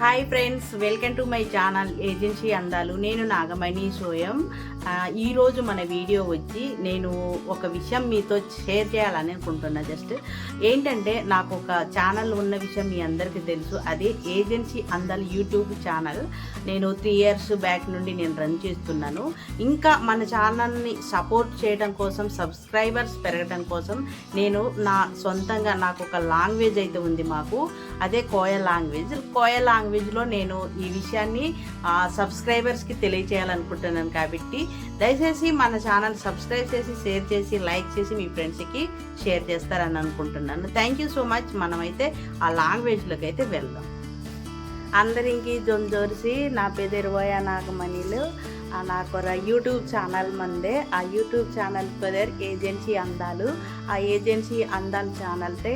Hi friends welcome to my channel agency అందాలు నేను నాగమణి సోయం. ఈరోజు మన వీడియో వచ్చి నేను ఒక విషయం మీతో షేర్ చేయాలని అనుకుంటున్నా జస్ట్ ఏంటంటే నాకు ఒక ఛానల్ ఉన్న విషయం మీ అందరికీ తెలుసు. అదే ఏజెన్సీ అందాలు యూట్యూబ్ ఛానల్ నేను త్రీ ఇయర్స్ బ్యాక్ నుండి నేను రన్ చేస్తున్నాను. ఇంకా మన ఛానల్ని సపోర్ట్ చేయడం కోసం సబ్స్క్రైబర్స్ పెరగడం కోసం నేను నా సొంతంగా నాకు ఒక లాంగ్వేజ్ అయితే ఉంది మాకు. అదే కోయ లాంగ్వేజ్ కోయ లాంగ్వేజ్ లాంగ్వేజ్లో నేను ఈ విషయాన్ని ఆ, సబ్స్క్రైబర్స్కి తెలియచేయాలనుకుంటున్నాను కాబట్టి దయచేసి మన ఛానల్ సబ్స్క్రైబ్ చేసి షేర్ చేసి లైక్ చేసి మీ ఫ్రెండ్స్కి షేర్ చేస్తారని అనుకుంటున్నాను. థ్యాంక్ యూ సో మచ్ మనమైతే ఆ లాంగ్వేజ్లోకి అయితే వెళ్దాం. అందరికీ జొంజోరిసి నా పేరు ఇరవై నాగమణిలు. నాకు ఒక యూట్యూబ్ ఛానల్ మందే ఆ యూట్యూబ్ ఛానల్ పేరు ఏజెన్సీ అందాలు. ఆ ఏజెన్సీ అందాలు ఛానల్తే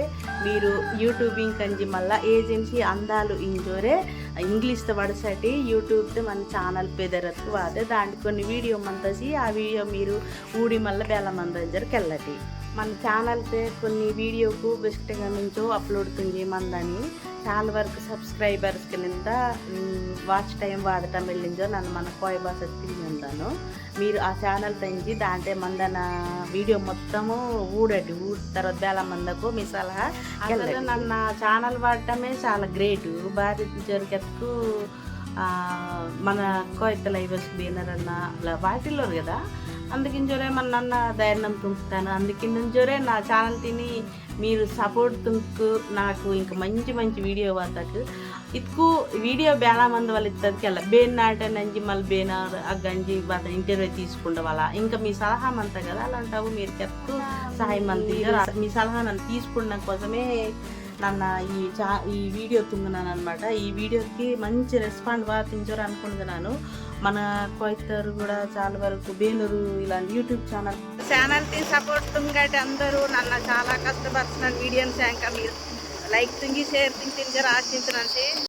మీరు యూట్యూబింగ్ కంచి మళ్ళీ ఏజెన్సీ అందాలు ఇంజోరే ఇంగ్లీష్తో పడసటి యూట్యూబ్తో మన ఛానల్ పేదరకు వాదే. దాంట్లో కొన్ని వీడియో మంతసి ఆ వీడియో మీరు ఊడి మళ్ళీ బేల మంది దగ్గరికి వెళ్ళటి మన ఛానల్తే కొన్ని వీడియోకు బెస్ట్గా నుంచో అప్లోడ్ తుంది మందని. చాలా వరకు సబ్స్క్రైబర్స్ కింద వాచ్ టైం వాడటం వెళ్ళిందో నన్ను మన కోయ భాష తిరిగి ఉంటాను మీరు ఆ ఛానల్ పెంచి దాంట్లో మందన వీడియో మొత్తము ఊడటి ఊడి తర్వాత వేల మందకు మీ సలహా అసలు నన్ను ఛానల్ వాడటమే చాలా గ్రేట్ భారీ జరిగేందుకు మన కోయిత లైవర్స్ బీనర్ అన్న వాటిల్లో కదా అందుకించోరే మన నన్న ధైర్యం తుంపుతాను. అందుకించోరే నా ఛానల్ తిని మీరు సపోర్ట్ తుంకు నాకు ఇంకా మంచి మంచి వీడియో వాతకు ఇతుకు వీడియో బేలా మంది వాళ్ళు ఇద్దరికి వెళ్ళ బేన్ నాట నంజి మళ్ళీ బేన ఆ గంజి వాళ్ళ ఇంటర్వ్యూ తీసుకుంటే వాళ్ళ. ఇంకా మీ సలహా మంత కదా అలాంటావు మీరు చెప్తూ సహాయం అంది మీ సలహా నన్ను తీసుకున్న కోసమే నన్న ఈ చా ఈ వీడియో తుంగున్నాను అనమాట ఈ వీడియోకి మంచి రెస్పాండ్ బాగా తించారు అనుకుంటున్నాను మన కోయితరు కూడా చాలా వరకు బేలూరు ఇలాంటి యూట్యూబ్ ఛానల్. ఛానల్కి సపోర్ట్ తుంగటి అందరూ. నన్ను చాలా కష్టపడుతున్నారు. మీడియం శాంక మీరు. Like తుంగి share తింగి తింజర ఆశించినంటే